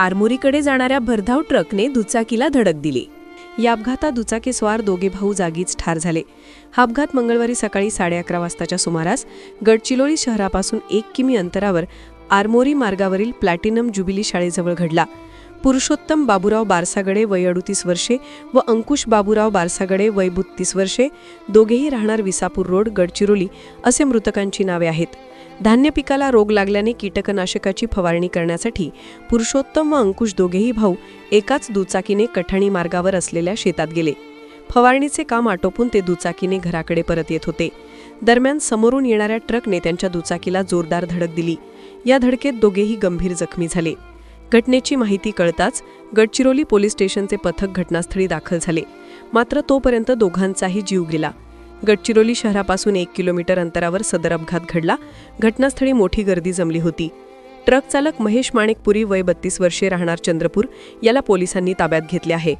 आरमोरीकडे जाणाऱ्या भरधाव ट्रकने दुचाकीला धडक दिली. या अपघातात दुचाकीस्वार दोघे भाऊ जागीच ठार झाले. हा अपघात मंगळवारी सकाळी साडे अकरा वाजताच्या सुमारास गडचिरोली शहरापासून एक किमी अंतरावर आरमोरी मार्गावरील प्लॅटिनम जुबिली शाळेजवळ घडला. पुरुषोत्तम बाबूराव बारसागडे वय अडुतीस वर्षे व अंकुश बाबूराव बारसागडे वय बत्तीस वर्षे दोघेही राहणार विसापूर रोड गडचिरोली असे मृतकांची नावे आहेत. धान्य पिकाला रोग लागल्याने कीटकनाशकाची फवारणी करण्यासाठी पुरुषोत्तम व अंकुश दोघेही भाऊ एकाच दुचाकीने कठाणी मार्गावर असलेल्या शेतात गेले. फवारणीचे काम आटोपून ते दुचाकीने घराकडे परत येत होते. दरम्यान समोरून येणाऱ्या ट्रकने त्यांच्या दुचाकीला जोरदार धडक दिली. या धडकेत दोघेही गंभीर जखमी झाले. घटनेची माहिती कळताच गडचिरोली पोलीस स्टेशनचे पथक घटनास्थळी दाखल झाले. मात्र तोपर्यंत दोघांचाही जीव गेला. गडचिरोली शहरापासून एक किलोमीटर अंतरावर सदर अपघात घडला. घटनास्थळी मोठी गर्दी जमली होती. ट्रक चालक महेश माणिकपुरी वय बत्तीस वर्षे राहणार चंद्रपूर याला पोलिसांनी ताब्यात घेतले आहे.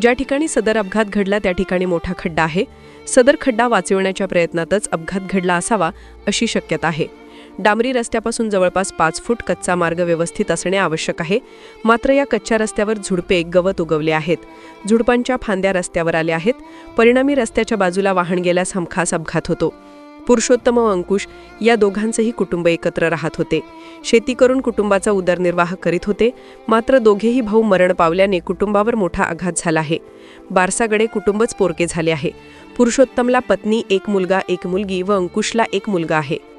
ज्या ठिकाणी सदर अपघात घडला त्या ठिकाणी मोठा खड्डा आहे. सदर खड्डा वाचविण्याच्या प्रयत्नातच अपघात घडला असावा अशी शक्यता आहे. डांबरी रस्त्यापासून जवळपास पाच फूट कच्चा मार्ग व्यवस्थित असणे आवश्यक आहे. मात्र या कच्च्या रस्त्यावर झुडपे गवत उगवले आहेत. झुडपांच्या फांद्या रस्त्यावर आल्या आहेत. परिणामी रस्त्याच्या बाजूला वाहन गेल्यास हमखास अपघात होतो. पुरुषोत्तम व अंकुश या दोघांचेही कुटुंब एकत्र राहत होते. शेती करून कुटुंबाचा उदरनिर्वाह करीत होते. मात्र दोघेही भाऊ मरण पावल्याने कुटुंबावर मोठा आघात झाला आहे. बारसागडे कुटुंबच पोरके झाले आहे. पुरुषोत्तमला पत्नी एक मुलगा एक मुलगी व अंकुशला एक मुलगा आहे.